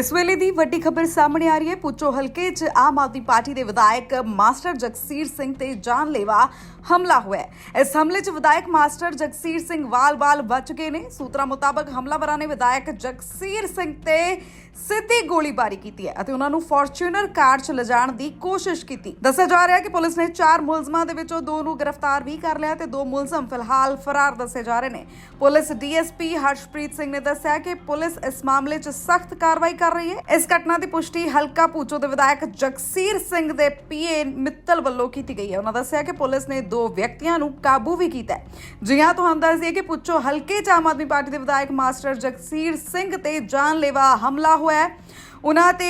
ਇਸ ਵੇਲੇ ਦੀ ਵੱਡੀ ਖਬਰ ਸਾਹਮਣੇ ਆ ਰਹੀ ਹੈ। ਪੁੱਛੋ ਹਲਕੇ 'ਚ ਆਮ ਆਦਮੀ ਪਾਰਟੀ ਦੇ ਵਿਧਾਇਕ ਮਾਸਟਰ ਜਗਸੀਰ ਸਿੰਘ ਤੇ ਜਾਨਲੇਵਾ ਹਮਲਾ ਹੋਇਆ ਇਸ ਹਮਲੇ 'ਚ ਵਿਧਾਇਕ ਮਾਸਟਰ ਜਗਸੀਰ ਸਿੰਘ ਵਾਲ-ਵਾਲ ਬਚ ਗਏ ਨੇ। ਸੂਤਰਾਂ ਮੁਤਾਬਕ ਹਮਲਾਵਰਾਂ ਨੇ ਵਿਧਾਇਕ ਜਗਸੀਰ ਸਿੰਘ ਤੇ ਸਿੱਧੀ ਗੋਲੀਬਾਰੀ ਕੀਤੀ ਹੈ ਅਤੇ ਉਹਨਾਂ ਨੂੰ ਫੋਰਚੂਨਰ ਕਾਰ 'ਚ ਲਿਜਾਣ ਦੀ ਕੋਸ਼ਿਸ਼ ਕੀਤੀ। ਦੱਸਿਆ ਜਾ ਰਿਹਾ ਹੈ ਕਿ ਪੁਲਿਸ ਨੇ ਚਾਰ ਮੁਲਜ਼ਮਾਂ ਦੇ ਵਿੱਚੋਂ ਦੋ ਨੂੰ ਗ੍ਰਿਫਤਾਰ ਵੀ ਕਰ ਲਿਆ ਤੇ ਦੋ ਮੁਲਜ਼ਮ ਫਿਲਹਾਲ ਫਰਾਰ ਦੱਸੇ ਜਾ ਰਹੇ ਨੇ। ਪੁਲਿਸ ਡੀਐਸਪੀ ਹਰਸ਼ਪ੍ਰੀਤ ਸਿੰਘ ਨੇ ਦੱਸਿਆ ਕਿ ਪੁਲਿਸ ਇਸ ਮਾਮਲੇ 'ਚ ਸਖਤ ਕਾਰਵਾਈ ਕਰ ਰਹੀ ਹੈ। ਇਸ ਘਟਨਾ ਦੀ ਪੁਸ਼ਟੀ ਹਲਕਾ ਪੂਚੋ ਦੇ ਵਿਧਾਇਕ ਜਗਸੀਰ ਸਿੰਘ ਦੇ ਪੀਏ ਮਿੱਤਲ ਵੱਲੋਂ ਕੀਤੀ ਗਈ ਹੈ। ਉਹਨਾਂ ਦੱਸਿਆ ਕਿ ਪੁਲਿਸ ਨੇ ਦੋ ਵਿਅਕਤੀਆਂ ਨੂੰ ਕਾਬੂ ਵੀ ਕੀਤਾ ਹੈ। ਜੀ ਹਾਂ, ਤੁਹਾਨੂੰ ਦੱਸ ਦਈਏ ਕਿ ਪੁੱਚੋ ਹਲਕੇ 'ਚ ਆਮ ਆਦਮੀ ਪਾਰਟੀ ਦੇ ਵਿਧਾਇਕ ਮਾਸਟਰ ਜਗਸੀਰ ਸਿੰਘ ਤੇ ਜਾਨਲੇਵਾ ਹਮਲਾ ਹੋਇਆ ਹੈ। ਉਹਨਾਂ ਤੇ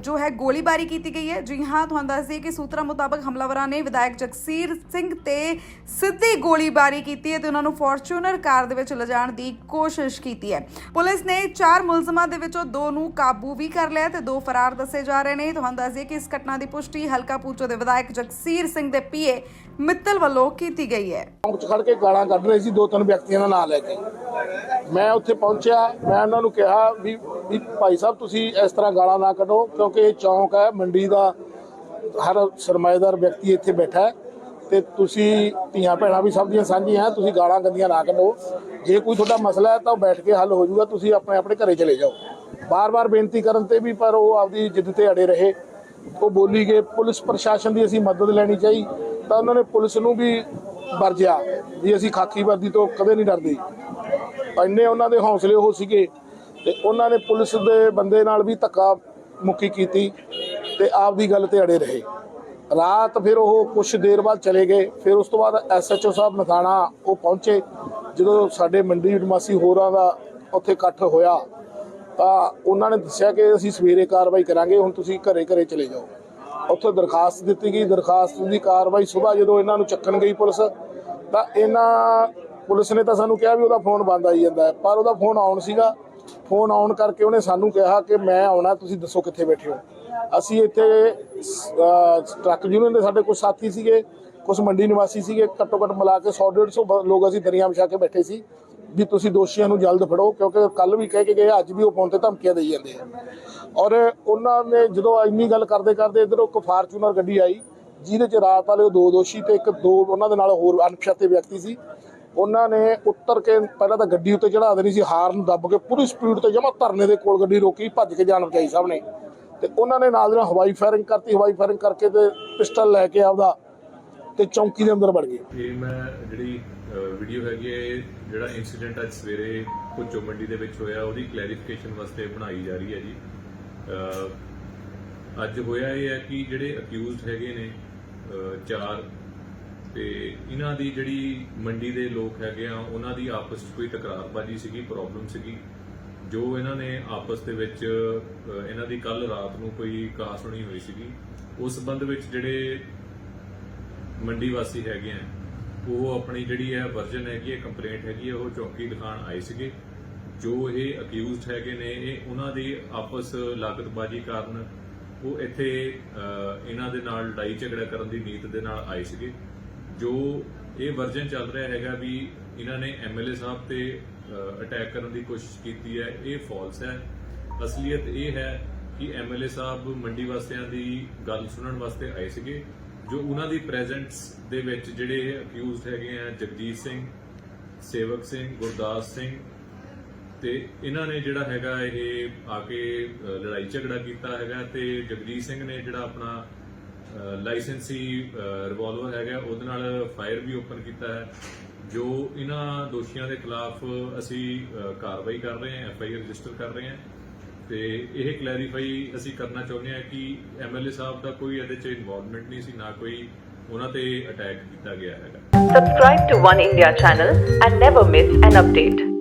ਜੋ ਹੈ ਗੋਲੀਬਾਰੀ ਕੀਤੀ ਗਈ ਹੈ। ਜੀ ਹਾਂ, ਤੁਹਾਨੂੰ ਦੱਸ ਦਈਏ ਕਿ ਸੂਤਰਾਂ ਮੁਤਾਬਕ ਹਮਲਾਵਰਾਂ ਨੇ ਵਿਧਾਇਕ ਜਗਸੀਰ ਸਿੰਘ ਤੇ ਸਿੱਧੀ ਗੋਲੀਬਾਰੀ ਕੀਤੀ ਹੈ ਤੇ ਉਹਨਾਂ ਨੂੰ ਫੋਰਚੂਨਰ ਕਾਰ ਦੇ ਵਿੱਚ ਲਿਜਾਣ ਦੀ ਕੋਸ਼ਿਸ਼ ਕੀਤੀ ਹੈ। ਪੁਲਿਸ ਨੇ ਚਾਰ ਮੁਲਜ਼ਮਾਂ ਦੇ ਵਿੱਚੋਂ ਦੋ ਨੂੰ ਕਾਬੂ ਵੀ ਕਰ ਲਿਆ ਤੇ ਦੋ ਫਰਾਰ ਦੱਸੇ ਜਾ ਰਹੇ ਨੇ। ਤੁਹਾਨੂੰ ਦੱਸ ਦਈਏ ਕਿ ਇਸ ਘਟਨਾ ਦੀ ਪੁਸ਼ਟੀ ਹਲਕਾ ਪੂਚੋ ਦੇ ਵਿਧਾਇਕ ਜਗਸੀਰ ਸਿੰਘ ਦੇ ਪੀਏ ਮਿੱਤਲ ਵੱਲੋਂ ਕੀਤੀ ਗਈ ਹੈ। ਚੌਂਕ 'ਚ ਖੜ ਕੇ ਗਾਲਾਂ ਕੱਢ ਰਹੇ ਸੀ ਦੋ ਤਿੰਨ ਵਿਅਕਤੀਆਂ ਦਾ ਨਾਮ ਲੈ ਕੇ। ਮੈਂ ਉੱਥੇ ਪਹੁੰਚਿਆ, ਮੈਂ ਉਹਨਾਂ ਨੂੰ ਕਿਹਾ ਵੀ ਵੀ ਭਾਈ ਸਾਹਿਬ, ਤੁਸੀਂ ਇਸ ਤਰ੍ਹਾਂ ਗਾਲਾਂ ਨਾ ਕੱਢੋ, ਕਿਉਂਕਿ ਇਹ ਚੌਂਕ ਹੈ, ਮੰਡੀ ਦਾ ਹਰ ਸਰਮਾਏਦਾਰ ਵਿਅਕਤੀ ਇੱਥੇ ਬੈਠਾ ਹੈ ਤੇ ਤੁਸੀਂ ਧੀਆਂ ਭੈਣਾਂ ਵੀ ਸਭ ਦੀਆਂ ਸਾਂਝੀਆਂ ਤੁਸੀਂ ਗਾਲਾਂ ਗੰਦੀਆਂ ਨਾ ਕੱਢੋ। ਜੇ ਕੋਈ ਤੁਹਾਡਾ ਮਸਲਾ ਹੈ ਤਾਂ ਉਹ ਬੈਠ ਕੇ ਹੱਲ ਹੋ ਜਾਊਗਾ, ਤੁਸੀਂ ਆਪਣੇ ਆਪਣੇ ਘਰੇ ਚਲੇ ਜਾਓ। ਬਾਰ-ਬਾਰ ਬੇਨਤੀ ਕਰਨ ਤੇ ਵੀ, ਪਰ ਉਹ ਆਪਦੀ ਜਿੱਦ ਤੇ ਅੜੇ ਰਹੇ। ਉਹ ਬੋਲੀ ਗਏ, ਪੁਲਿਸ ਪ੍ਰਸ਼ਾਸਨ ਦੀ ਅਸੀਂ ਮਦਦ ਲੈਣੀ ਚਾਹੀ ਤਾਂ ਉਹਨਾਂ ਨੇ ਪੁਲਿਸ ਨੂੰ ਵੀ ਵਰਜਿਆ ਵੀ ਅਸੀਂ ਖਾਕੀ ਵਰਦੀ ਤੋਂ ਕਦੇ ਨਹੀਂ ਡਰਦੇ। ਇੰਨੇ ਉਹਨਾਂ ਦੇ ਹੌਸਲੇ ਉਹ ਸੀਗੇ ਤੇ ਉਹਨਾਂ ਨੇ ਪੁਲਿਸ ਦੇ ਬੰਦੇ ਨਾਲ ਵੀ ਧੱਕਾ ਮੁੱਕੀ ਕੀਤੀ ਤੇ ਆਪਦੀ ਗੱਲ ਤੇ ਅੜੇ ਰਹੇ। ਰਾਤ ਫਿਰ ਉਹ ਕੁਝ ਦੇਰ ਬਾਅਦ ਚਲੇ ਗਏ, ਫਿਰ ਉਸ ਤੋਂ ਬਾਅਦ ਐਸਐਚਓ ਸਾਹਿਬ ਨਥਾਣਾ ਉਹ ਪਹੁੰਚੇ। ਜਦੋਂ ਸਾਡੇ ਮੰਡੀ ਨਿਵਾਸੀ ਹੋਰਾਂ ਦਾ ਉੱਥੇ ਇਕੱਠ ਹੋਇਆ, ਤਾਂ ਉਹਨਾਂ ਨੇ ਦੱਸਿਆ ਕਿ ਅਸੀਂ ਸਵੇਰੇ ਕਾਰਵਾਈ ਕਰਾਂਗੇ, ਹੁਣ ਤੁਸੀਂ ਘਰੇ ਘਰੇ ਚਲੇ ਜਾਓ। ਉੱਥੇ ਦਰਖਾਸਤ ਦਿੱਤੀ ਗਈ, ਦਰਖਾਸਤ ਦੀ ਕਾਰਵਾਈ ਸਵੇਰ ਜਦੋਂ ਇਹਨਾਂ ਨੂੰ ਚੱਕਣ ਗਈ ਪੁਲਿਸ, ਤਾਂ ਇਹਨਾਂ ਪੁਲਿਸ ਨੇ ਤਾਂ ਸਾਨੂੰ ਕਿਹਾ ਵੀ ਉਹਦਾ ਫੋਨ ਬੰਦ ਆਈ ਜਾਂਦਾ ਪਰ ਉਹਦਾ ਫੋਨ ਆਉਣ ਸੀਗਾ। ਫੋਨ ਆਉਣ ਕਰਕੇ ਉਹਨੇ ਸਾਨੂੰ ਕਿਹਾ ਕਿ ਮੈਂ ਆਉਣਾ, ਤੁਸੀਂ ਦੱਸੋ ਕਿੱਥੇ ਬੈਠੇ ਹੋ। ਅਸੀਂ ਇੱਥੇ ਟਰੱਕ ਯੂਨੀਅਨ ਦੇ ਸਾਡੇ ਕੁਝ ਸਾਥੀ ਸੀਗੇ ਕੁਝ ਮੰਡੀ ਨਿਵਾਸੀ ਸੀਗੇ, ਘੱਟੋ ਘੱਟ ਮਿਲਾ ਕੇ 100 150 ਲੋਕ ਅਸੀਂ ਦਰਿਆ ਵਿਛਾ ਕੇ ਬੈਠੇ ਸੀ, ਵੀ ਤੁਸੀਂ ਦੋਸ਼ੀਆਂ ਨੂੰ ਜਲਦ ਫੜੋ, ਕਿਉਂਕਿ ਕੱਲ ਵੀ ਕਹਿ ਕੇ ਗਏ, ਅੱਜ ਵੀ ਉਹ ਫੋਨ ਤੇ ਧਮਕੀਆਂ ਦੇਈ ਜਾਂਦੇ ਆ। ਔਰ ਉਹਨਾਂ ਨੇ ਜਦੋਂ ਇੰਨੀ ਗੱਲ ਕਰਦੇ ਕਰਦੇ ਇਧਰੋਂ ਇੱਕ ਫਾਰਚੂਨਰ ਗੱਡੀ ਆਈ, ਜਿਹਦੇ ਚ ਰਾਤ ਵਾਲੇ ਉਹ ਦੋ ਦੋਸ਼ੀ ਤੇ ਇੱਕ ਦੋ ਉਹਨਾਂ ਦੇ ਨਾਲ ਹੋਰ ਅਣਪਛਾਤੇ ਵਿਅਕਤੀ ਸੀ। ਉਹਨਾਂ ਨੇ ਉੱਤਰ ਕੇ ਪਹਿਲਾਂ ਤਾਂ ਗੱਡੀ ਉੱਤੇ ਚੜਾ ਦੇਣੀ ਸੀ, ਹਾਰਨ ਦੱਬ ਕੇ ਪੂਰੀ ਸਪੀਡ ਤੇ ਜਮਾ ਧਰਨੇ ਦੇ ਕੋਲ ਗੱਡੀ ਰੋਕੀ, ਭੱਜ ਕੇ ਜਾਣ ਬਚਾਈ ਸਭ ਨੇ। ਤੇ ਉਹਨਾਂ ਨੇ ਨਾਲ ਦੀ ਨਾਲ ਹਵਾਈ ਫਾਇਰਿੰਗ ਕਰਤੀ, ਹਵਾਈ ਫਾਇਰਿੰਗ ਕਰਕੇ ਤੇ ਪਿਸਟਲ ਲੈ ਕੇ ਆਪਦਾ ਤੇ ਚੌਂਕੀ ਦੇ ਅੰਦਰ ਵੜ ਗਏ। ਇਹ ਮੈਂ ਜਿਹੜੀ ਵੀਡੀਓ ਹੈਗੀ ਹੈ ਜਿਹੜਾ ਇਨਸੀਡੈਂਟ ਅੱਜ ਸਵੇਰੇ ਭੁੱਚੋ ਮੰਡੀ ਦੇ ਵਿੱਚ ਹੋਇਆ, ਉਹਦੀ ਕਲੈਰੀਫਿਕੇਸ਼ਨ ਵਾਸਤੇ ਬਣਾਈ ਜਾ ਰਹੀ ਹੈ ਜੀ। ਅੱਜ ਹੋਇਆ ਇਹ ਹੈ ਕਿ ਜਿਹੜੇ ਅਕਿਊਜ਼ਡ ਹੈਗੇ ਨੇ ਚਾਰ ਤੇ ਇਹਨਾਂ ਦੀ ਜਿਹੜੀ ਮੰਡੀ ਦੇ ਲੋਕ ਹੈਗੇ ਆ ਉਹਨਾਂ ਦੀ ਆਪਸ ਵਿੱਚ ਕੋਈ ਤਕਰਾਰਬਾਜੀ ਸੀਗੀ ਪ੍ਰੋਬਲਮ ਸੀਗੀ। ਜੋ ਇਹਨਾਂ ਨੇ ਆਪਸ ਦੇ ਵਿੱਚ ਅਹ, ਇਹਨਾਂ ਦੀ ਕੱਲ ਰਾਤ ਨੂੰ ਕੋਈ ਕਾਸ ਸੁਣੀ ਹੋਈ ਸੀਗੀ ਉਸ ਸੰਬੰਧ ਵਿੱਚ ਜਿਹੜੇ ਮੰਡੀ ਵਾਸੀ ਹੈਗੇ ਆ ਉਹ ਆਪਣੀ ਜਿਹੜੀ ਹੈ ਵਰਜਨ ਹੈਗੀ ਹੈ ਕੰਪਲੇਂਟ ਹੈਗੀ ਹੈ ਉਹ ਚੌਕੀ ਦਿਖਾਣ ਆਏ ਸੀਗੇ। ਜੋ ਇਹ ਅਕਿਊਜ਼ਡ ਹੈਗੇ ਨੇ ਇਹ ਉਹਨਾਂ ਦੀ ਆਪਸ ਲਾਗਤਬਾਜ਼ੀ ਕਾਰਨ ਉਹ ਇੱਥੇ ਅਹ, ਇਹਨਾਂ ਦੇ ਨਾਲ ਲੜਾਈ ਝਗੜਾ ਕਰਨ ਦੀ ਨੀਤ ਦੇ ਨਾਲ ਆਏ ਸੀਗੇ। ਜੋ ਇਹ ਵਰਜਨ ਚੱਲ ਰਿਹਾ ਹੈਗਾ ਵੀ ਇਹਨਾਂ ਨੇ ਐਮਐਲਏ ਸਾਹਿਬ ਤੇ ਅਟੈਕ ਕਰਨ ਦੀ ਕੋਸ਼ਿਸ਼ ਕੀਤੀ ਹੈ, ਇਹ ਫਾਲਸ ਹੈ। ਅਸਲੀਅਤ ਇਹ ਹੈ ਕਿ ਐਮਐਲਏ ਸਾਹਿਬ ਮੰਡੀ ਵਾਸੀਆਂ ਦੀ ਗੱਲ ਸੁਣਨ ਵਾਸਤੇ ਆਏ ਸੀਗੇ, ਜੋ ਉਹਨਾਂ ਦੀ ਪ੍ਰੈਜ਼ੈਂਟਸ ਦੇ ਵਿੱਚ ਜਿਹੜੇ ਅਕਿਊਜ਼ਡ ਹੈਗੇ ਆ, ਜਗਜੀਤ ਸਿੰਘ, ਸੇਵਕ ਸਿੰਘ, ਗੁਰਦਾਸ ਸਿੰਘ, ਤੇ ਇਹਨਾਂ ਨੇ ਜਿਹੜਾ ਹੈਗਾ ਇਹ ਆ ਕੇ ਲੜਾਈ ਝਗੜਾ ਕੀਤਾ ਹੈਗਾ ਤੇ ਜਗਜੀਤ ਸਿੰਘ ਨੇ ਜਿਹੜਾ ਆਪਣਾ ਲਾਇਸੈਂਸੀ ਰਿਵਾਲਵਰ ਹੈਗਾ, ਉਹਦੇ ਨਾਲ ਫਾਇਰ ਵੀ ਓਪਨ ਕੀਤਾ ਹੈ। ਜੋ ਇਹਨਾਂ ਦੋਸ਼ੀਆਂ ਦੇ ਖਿਲਾਫ ਅਸੀਂ ਕਾਰਵਾਈ ਕਰ ਰਹੇ ਹਾਂ ਐਫ ਆਈ ਆਰ ਰਜਿਸਟਰ ਕਰ ਰਹੇ ਹਾਂ। ਤੇ ਇਹ ਕਲੈਰੀਫਾਈ ਅਸੀਂ ਕਰਨਾ ਚਾਹੁੰਦੇ ਹਾਂ ਕਿ ਐਮਐਲਏ ਸਾਹਿਬ ਦਾ ਕੋਈ ਇਹਦੇ 'ਚ ਇਨਵੋਲਵਮੈਂਟ ਨਹੀਂ ਸੀ, ਨਾ ਕੋਈ ਉਹਨਾਂ ਤੇ ਅਟੈਕ ਕੀਤਾ ਗਿਆ ਹੈਗਾ। Subscribe to One India channel and never miss an update.